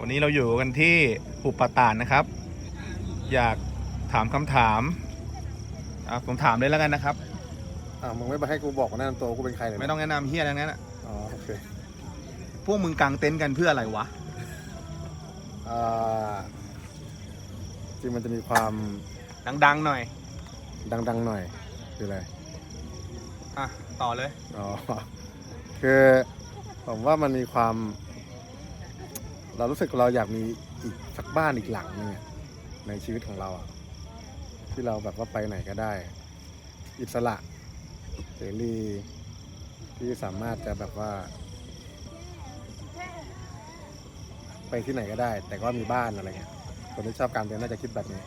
วันนี้เราอยู่กันที่หุบป่าตาดนะครับ อยากถามคำถามอะผมถามเลยแล้วกันนะครับ อ่ามึงไม่มาให้กูบอกว่าแนะนำตัวกูเป็นใครเลยไม่ต้องแนะนำเฮียทั้งนั้นอะอ๋อโอเคพวกมึงกางเต็นท์กันเพื่ออะไรวะ อ่าจริงมันจะมีความดังๆหน่อย ดังๆหน่อยคืออะไร อะ ต่อเลย อ๋อ คือผมว่ามันมีความ เรารู้สึกเราอยากมีอีกสักบ้านอีกหลังนึงอะในชีวิตของเราอะที่เราแบบว่าไปไหนก็ได้ อิสระเสรีที่สามารถจะแบบว่า ไปที่ไหนก็ได้ แต่ก็มีบ้านอะไรเงี้ยคนที่ชอบการเดินน่าจะคิดแบบนี้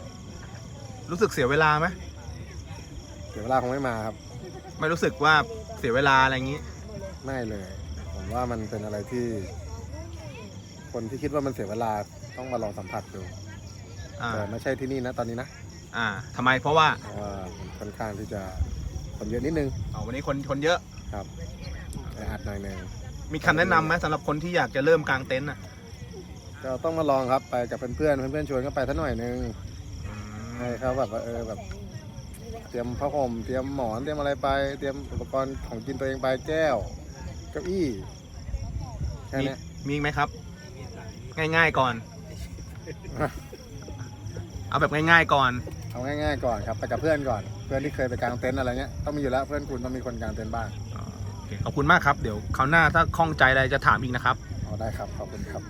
รู้สึกเสียเวลาไหมเดี๋ยวเวลาคงไม่มาครับ ไม่รู้สึกว่าเสียเวลาอะไรอย่างนี้ ไม่เลย ผมว่ามันเป็นอะไรที่ คนที่คิดว่ามันเสียเวลาต้องมาลองสัมผัสดูอ่าแต่ไม่ใช่ที่นี่นะตอนนี้นะอ่าทำไมเพราะว่าเพราะว่ามันค่อนข้างที่จะคนเยอะนิดนึงอ๋อวันนี้คนคนเยอะ ครับแออัดหน่อยหนึงมีคำแนะนำไหมสำหรับคนที่อยากจะเริ่มกางเต็นท์อะก็ต้องมาลองครับไปกับเพื่อนๆเพื่อนๆชวนก็ไปสักหน่อยหนึงอืมให้เขาแบบว่าเออแบบ เตรียมผ้าห่มเตรียมหมอนเตรียมอะไรไป เตรียมอุปกรณ์ของกินตัวเองไปแก้วเก้าอี้แค่มีเนี้ยมีไหมครับ ง่าย ๆก่อน เอาแบบง่ายๆก่อน เอาง่ายๆก่อนครับไปกับเพื่อนก่อน เพื่อนที่เคยไปกางเต็นท์อะไรเงี้ยต้องมีอยู่แล้วเพื่อนคุณต้องมีคนกางเต็นท์บ้างโอเคขอบคุณมากครับ เดี๋ยวคราวหน้าถ้าข้องใจอะไรจะถามอีกนะครับ เอาได้ครับขอบคุณครับ